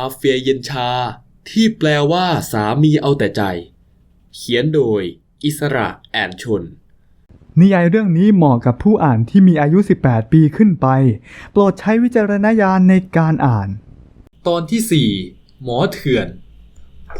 มาเฟียเย็นชา ที่แปลว่าสามีเอาแต่ใจ เขียนโดย อิสระแอนชน นิยายเรื่องนี้เหมาะกับผู้อ่านที่มีอายุ 18 ปีขึ้นไป โปรดใช้วิจารณญาณในการอ่าน ตอนที่ 4 หมอเถื่อน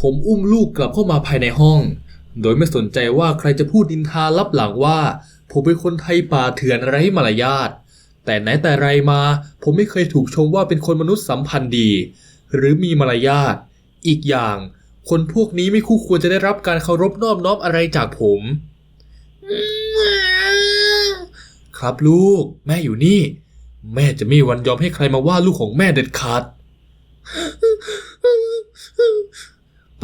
ผมอุ้มลูกกลับเข้ามาภายในห้อง โดยไม่สนใจว่าใครจะพูดดินทาลับหลังว่า ผมเป็นคนไทยป่าเถื่อนไร้มารยาทแต่ไหนแต่ไรมา ผมไม่เคยถูกชมว่าเป็นคนมนุษย์สัมพันธ์ดี หรือมีมารยาทอีกอย่าง คนพวกนี้ไม่คู่ควรจะได้รับการเคารพนอบน้อมอะไรจากผม ครับลูก แม่อยู่นี่ แม่จะไม่วันยอมให้ใครมาว่าลูกของแม่เด็ดขาด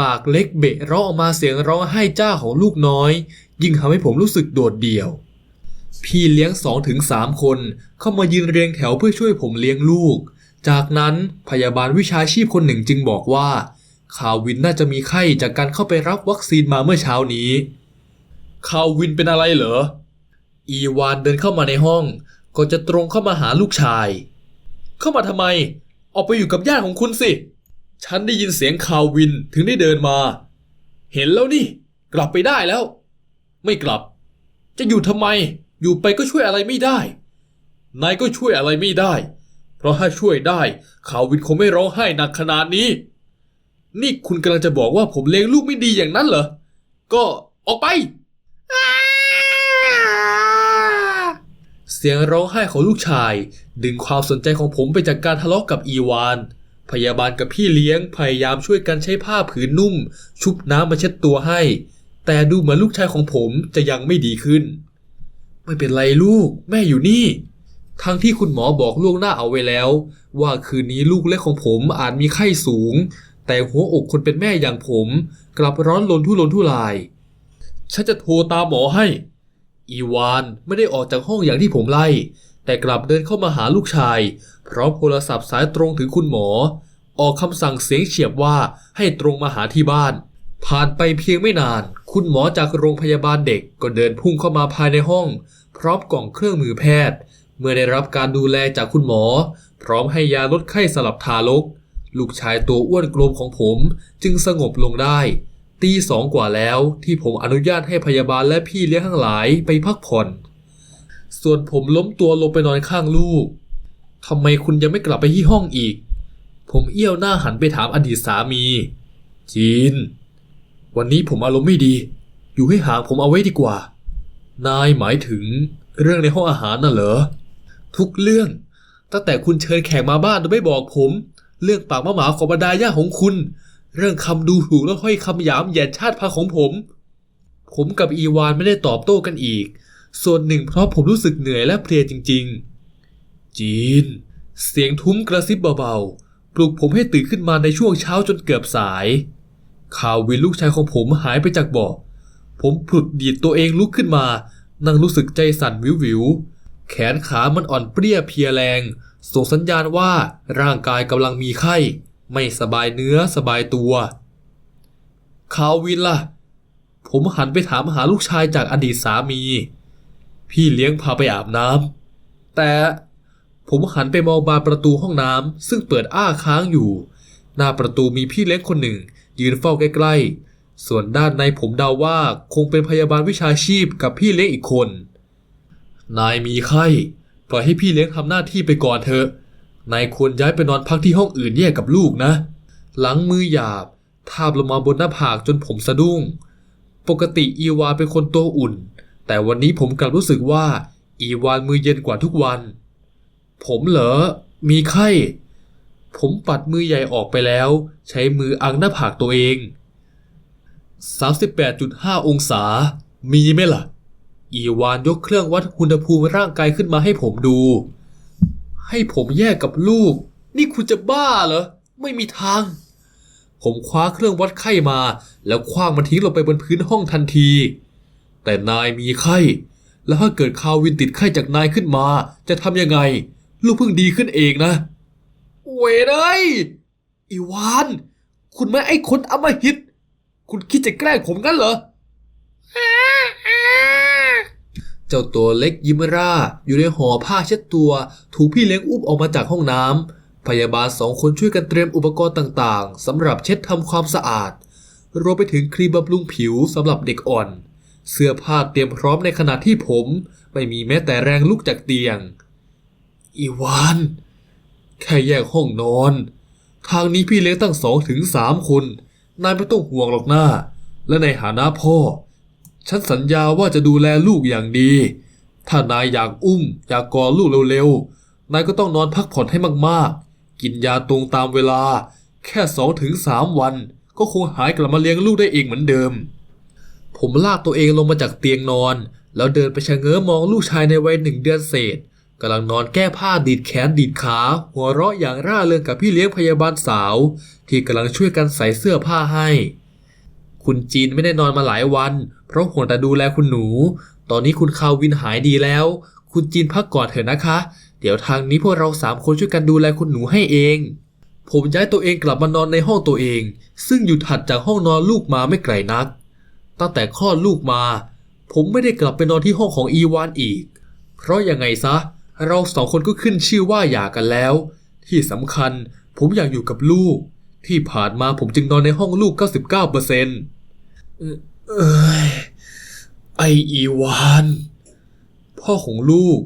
ปากเล็กเบะร้องออกมาเสียงร้องไห้จ้าของลูกน้อย ยิ่งทำให้ผมรู้สึกโดดเดี่ยว พี่เลี้ยงสองถึงสามคนเข้ามายืนเรียงแถวเพื่อช่วยผมเลี้ยงลูก จากนั้นพยาบาลวิชาชีพคนหนึ่งจึงบอกว่าข่าวินน่าจะมีไข้จากการเข้าไปรับวัคซีนมาเมื่อเช้านี้ข่าวินเป็นอะไรเหรอ อีวานเดินเข้ามาในห้อง ก็จะตรงเข้ามาหาลูกชาย เข้ามาทำไม ออกไปอยู่กับญาติของคุณสิ ฉันได้ยินเสียงข่าวินถึงได้เดินมา เห็นแล้วนี่ กลับไปได้แล้ว ไม่กลับ จะอยู่ทำไม อยู่ไปก็ช่วยอะไรไม่ได้ นายก็ช่วยอะไรไม่ได้ ราะถ้าช่วยได้ข่าววินคงไม่ร้องไห้หนักขนาดนี้ นี่คุณกำลังจะบอกว่าผมเลี้ยงลูกไม่ดีอย่างนั้นเหรอ ก็ออกไป เสียงร้องไห้ของลูกชาย ดึงความสนใจของผมไปจากการทะเลาะกับอีวาน พยาบาลกับพี่เลี้ยงพยายามช่วยกันใช้ผ้าผืนนุ่ม ชุบน้ำมาเช็ดตัวให้ แต่ดูเหมือนลูกชายของผมจะยังไม่ดีขึ้น ไม่เป็นไรลูก แม่อยู่นี่ ทั้งที่คุณหมอบอกล่วงหน้าเอาไว้แล้ว ว่าคืนนี้ลูกเล็กของผมอาจมีไข้สูง แต่หัวอกคนเป็นแม่อย่างผม กลับร้อนลนทุรนทุราย ฉันจะโทรตามหมอให้ อีวานไม่ได้ออกจากห้องอย่างที่ผมไล่ แต่กลับเดินเข้ามาหาลูกชาย พร้อมโทรศัพท์สายตรงถึงคุณหมอ ออกคำสั่งเสียงเฉียบว่าให้ตรงมาหาที่บ้าน ผ่านไปเพียงไม่นาน คุณหมอจากโรงพยาบาลเด็กก็เดินพุ่งเข้ามาภายในห้อง พร้อมกล่องเครื่องมือแพทย์ เมื่อได้รับการดูแลจากคุณหมอ พร้อมให้ยาลดไข้สลับทารก ลูกชายตัวอ้วนกลมของผมจึงสงบลงได้ ตีสองกว่าแล้วที่ผมอนุญาตให้พยาบาลและพี่เลี้ยงทั้งหลายไปพักผ่อน ส่วนผมล้มตัวลงไปนอนข้างลูกทำไมคุณยังไม่กลับไปที่ห้องอีก ผมเอี้ยวหน้าหันไปถามอดีตสามี จีน วันนี้ผมอารมณ์ไม่ดี อยู่ให้ห่างผมเอาไว้ดีกว่า นายหมายถึงเรื่องในห้องอาหารน่ะเหรอ ทุกเรื่อง ตั้งแต่คุณเชิญแขกมาบ้านโดยไม่บอกผม เรื่องปากมะหมาของบรรดาญาของคุณ เรื่องคำดูถูกและห้อยคำหยามเหยียดชาติพันธุ์ของผม ผมกับอีวานไม่ได้ตอบโต้กันอีก ส่วนหนึ่งเพราะผมรู้สึกเหนื่อยและเพลียจริง ๆ จีน เสียงทุ้มกระซิบเบาๆ ปลุกผมให้ตื่นขึ้นมาในช่วงเช้าจนเกือบสายข่าววินลูกชายของผมหายไปจากบาะผมผลุดดีดตัวเองลุกขึ้นมา นั่งรู้สึกใจสั่นวิววิว แขนขามันอ่อนเปรี้ยเพียแรง ส่งสัญญาณว่าร่างกายกำลังมีไข้ ไม่สบายเนื้อสบายตัวข่าววินล่ะ ผมหันไปถามหาลูกชายจากอดีตสามี พี่เลี้ยงพาไปอาบน้ำแต่ผมหันไปมองบานประตูห้องน้ำซึ่งเปิดอ้าค้างอยู่ หน้าประตูมีพี่เลี้ยงคนหนึ่ง ยืนเฝ้าใกล้ๆ ส่วนด้านในผมเดาว่าคงเป็นพยาบาลวิชาชีพกับพี่เลี้ยงอีกคน นายมีไข้ ปล่อยให้พี่เลี้ยงทำหน้าที่ไปก่อนเถอะ นายควรย้ายไปนอนพักที่ห้องอื่นแยกกับลูกนะ หลังมือหยาบ ทาบลงมาบนหน้าผากจนผมสะดุ้ง ปกติอีวาเป็นคนตัวอุ่น แต่วันนี้ผมกลับรู้สึกว่า อีวานมือเย็นกว่าทุกวัน ผมเหรอ มีไข้ ผมปัดมือใหญ่ออกไปแล้ว ใช้มืออังหน้าผากตัวเอง 38.5 องศา มีไหมล่ะ อีวานยกเครื่องวัดอุณหภูมิร่างกายขึ้นมาให้ผมดู ให้ผมแยกกับลูก นี่คุณจะบ้าเหรอ ไม่มีทาง ผมคว้าเครื่องวัดไข้มา แล้วคว้างมันทิ้งลงไปบนพื้นห้องทันที แต่นายมีไข้ แล้วถ้าเกิดคาวินติดไข้จากนายขึ้นมา จะทำยังไง ลูกเพิ่งดีขึ้นเองนะ เวรเอ้ยอีวาน คุณไม่ไอ้คนอมหิต คุณคิดจะแกล้งผมกันเหรอ เจ้าตัวเล็กยิมร่า อยู่ในห่อผ้าเช็ดตัว ถูกพี่เลี้ยงอุ้มออกมาจากห้องน้ำพยาบาลสองคนช่วยกันเตรียมอุปกรณ์ต่างๆสำหรับเช็ดทำความสะอาด รวมไปถึงครีมบำรุงผิวสำหรับเด็กอ่อน เสื้อผ้าเตรียมพร้อมในขณะที่ผม ไม่มีแม้แต่แรงลุกจากเตียง อีวาน แค่แยกห้องนอน ทางนี้พี่เลี้ยงตั้งสองถึงสามคน นายไม่ต้องห่วงหรอกหน้า และในฐานะพ่อ ฉันสัญญาว่าจะดูแลลูกอย่างดี ถ้านายอยากอุ้ม อยากกอดลูกเร็วๆ นายก็ต้องนอนพักผ่อนให้มากๆ กินยาตรงตามเวลา แค่สองถึงสามวัน ก็คงหายกลับมาเลี้ยงลูกได้เองเหมือนเดิม ผมลากตัวเองลงมาจากเตียงนอน แล้วเดินไปชะเง้อมองลูกชายในวัยหนึ่งเดือนเศษกำลังนอนแก้ผ้าดีดแขนดีดขา หัวเราะอย่างร่าเริงกับพี่เลี้ยงพยาบาลสาว ที่กำลังช่วยกันใส่เสื้อผ้าให้ คุณจีนไม่ได้นอนมาหลายวัน เพราะห่วงแต่ดูแลคุณหนู ตอนนี้คุณคาวินหายดีแล้ว คุณจีนพักก่อนเถอะนะคะ เดี๋ยวทางนี้พวกเราสามคนช่วยกันดูแลคุณหนูให้เอง ผมย้ายตัวเองกลับมานอนในห้องตัวเอง ซึ่งอยู่ถัดจากห้องนอนลูกมาไม่ไกลนัก ตั้งแต่คลอดลูกมา ผมไม่ได้กลับไปนอนที่ห้องของอีวานอีก เพราะยังไงซะ เราสองคนก็ขึ้นชื่อว่าหย่ากันแล้ว ที่สำคัญผมอยากอยู่กับลูก ที่ผ่านมาผมจึงนอนในห้องลูก 99%เปอร์ เอ้ย ไออีวาน พ่อของลูก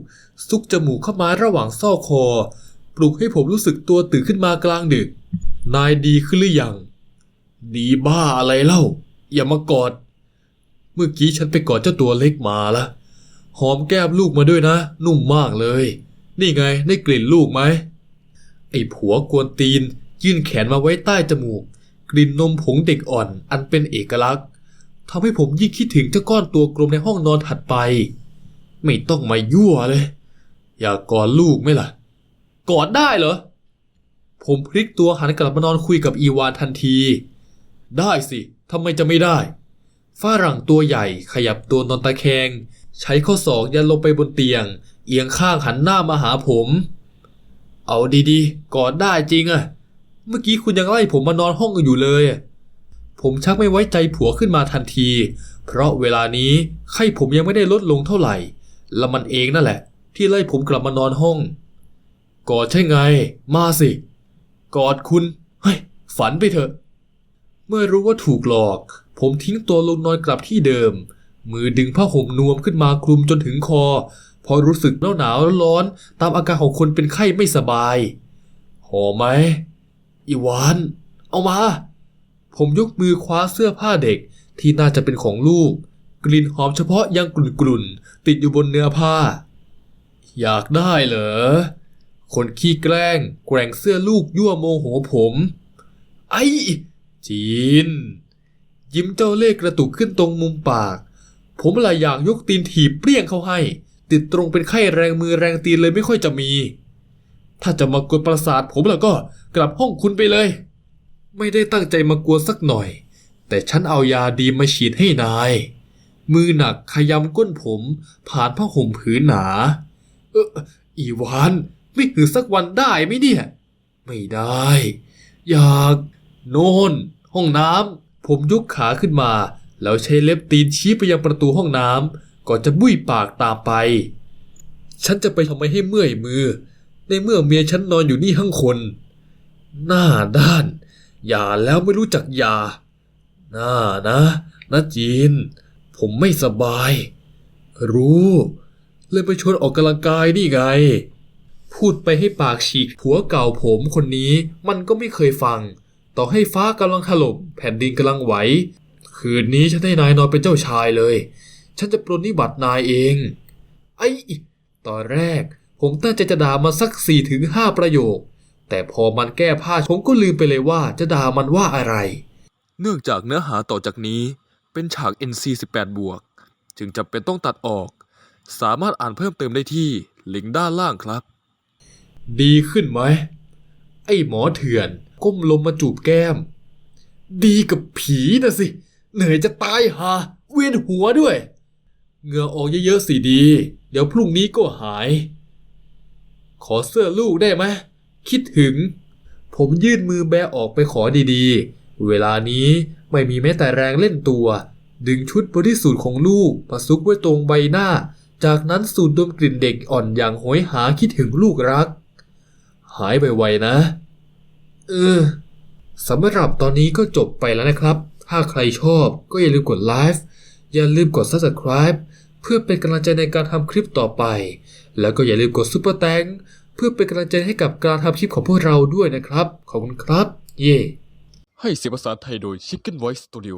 ซุกจมูกเข้ามาระหว่างซอกคอ ปลุกให้ผมรู้สึกตัวตื่นขึ้นมากลางดึก นายดีขึ้นหรือยัง ดีบ้าอะไรเล่า อย่ามากอด เมื่อกี้ฉันไปกอดเจ้าตัวเล็กมาละหอมแก้มลูกมาด้วยนะ นุ่มมากเลย นี่ไงได้กลิ่นลูกไหม ไอ้ผัวกวนตีน ยื่นแขนมาไว้ใต้จมูก กลิ่นนมผงเด็กอ่อน อันเป็นเอกลักษณ์ ทำให้ผมยิ่งคิดถึงเจ้าก้อนตัวกลมในห้องนอนถัดไป ไม่ต้องมายั่วเลย อยากกอดลูกไหมล่ะ กอดได้เหรอ ผมพลิกตัวหันกลับมานอนคุยกับอีวานทันที ได้สิทำไมจะไม่ได้ฝรั่งตัวใหญ่ขยับตัวนอนตะแคง ใช้ข้อศอกยันลงไปบนเตียง เอียงข้างหันหน้ามาหาผม เอาดีๆ กอดได้จริงอะเมื่อกี้คุณยังไล่ผมมานอนห้องอยู่เลยอะ ผมชักไม่ไว้ใจผัวขึ้นมาทันที เพราะเวลานี้ไข้ผมยังไม่ได้ลดลงเท่าไหร่ และมันเองนั่นแหละ ที่ไล่ผมกลับมานอนห้อง กอดใช่ไง มาสิ กอดคุณ เฮ้ย ฝันไปเถอะ เมื่อรู้ว่าถูกหลอก ผมทิ้งตัวลงนอนกลับที่เดิม มือดึงผ้าห่มนวมขึ้นมาคลุมจนถึงคอ พอรู้สึกหนาวหนาวร้อนตามอาการของคนเป็นไข้ไม่สบายหอมไหมอีวาน เอามา ผมยกมือคว้าเสื้อผ้าเด็กที่น่าจะเป็นของลูก กลิ่นหอมเฉพาะยังกลุ่นๆ ติดอยู่บนเนื้อผ้า อยากได้เหรอ คนขี้แกล้งแกว่งเสื้อลูกยั่วโมโหผม ไอ้จีน ยิ้มเจ้าเล่กระตุกขึ้นตรงมุมปาก ผมละอยากยกตีนถีบเปรี้ยงเข้าให้ ติดตรงเป็นไข้แรงมือแรงตีนเลยไม่ค่อยจะมี ถ้าจะมากวนประสาทผมแล้วก็กลับห้องคุณไปเลย ไม่ได้ตั้งใจมากวนสักหน่อย แต่ฉันเอายาดีมาฉีดให้นาย มือหนักขยำก้นผม ผ่านผ้าห่มผืนหนา เอออีวานไม่หือสักวันได้ไหมเนี่ย ไม่ได้ อยากโน่น ห้องน้ำผมยกขาขึ้นมา แล้วใช้เล็บตีนชี้ไปยังประตูห้องน้ำก่อนจะบุ้ยปากตามไป ฉันจะไปทำไมให้เมื่อยมือ ในเมื่อเมียฉันนอนอยู่นี่ทั้งคน หน้าด้าน อย่าแล้วไม่รู้จักย่าน้านะนะจีน ผมไม่สบาย รู้ เลยไปชวนออกกำลังกายนี่ไง พูดไปให้ปากฉีกผัวเก่าผมคนนี้มันก็ไม่เคยฟัง ต่อให้ฟ้ากำลังถล่มแผ่นดินกำลังไหว คืนนี้ฉันให้นายนอนเป็นเจ้าชายเลย ฉันจะปรนนิบัตินายเอง ไอ้ ตอนแรกผมตั้งใจจะด่ามันสักสี่ถึงห้าประโยค แต่พอมันแก้ผ้าผมก็ลืมไปเลยว่าจะด่ามันว่าอะไร เนื่องจากเนื้อหาต่อจากนี้เป็นฉาก NC 18บวก จึงจำเป็นต้องตัดออก สามารถอ่านเพิ่มเติมได้ที่ลิงก์ด้านล่างครับ ดีขึ้นไหม ไอ้หมอเถื่อนก้มลงมาจูบแก้ม ดีกับผีนะสิ เหนื่อยจะตายหาเวียนหัวด้วย เหงื่อออกเยอะๆสิดี เดี๋ยวพรุ่งนี้ก็หาย ขอเสื้อลูกได้ไหม คิดถึง ผมยื่นมือแบออกไปขอดีๆ เวลานี้ไม่มีแม้แต่แรงเล่นตัว ดึงชุดบริสุทธิ์ของลูกมาซุกไว้ตรงใบหน้า จากนั้นสูดดมกลิ่นเด็กอ่อนอย่างโหยหาคิดถึงลูกรัก หายไปไวนะ เออสำหรับตอนนี้ก็จบไปแล้วนะครับ ถ้าใครชอบก็อย่าลืมกดไลฟ์อย่าลืมกด Subscribe เพื่อเป็นกำลังใจในการทำคลิปต่อไป แล้วก็อย่าลืมกดซุปเปอร์แตง พื่อเป็นกำลังใจให้กับการทำคลิปของพวกเราด้วยนะครับ ขอบคุณครับ เย่ให้เสียงภาษาไทยโดย Chicken Voice Studio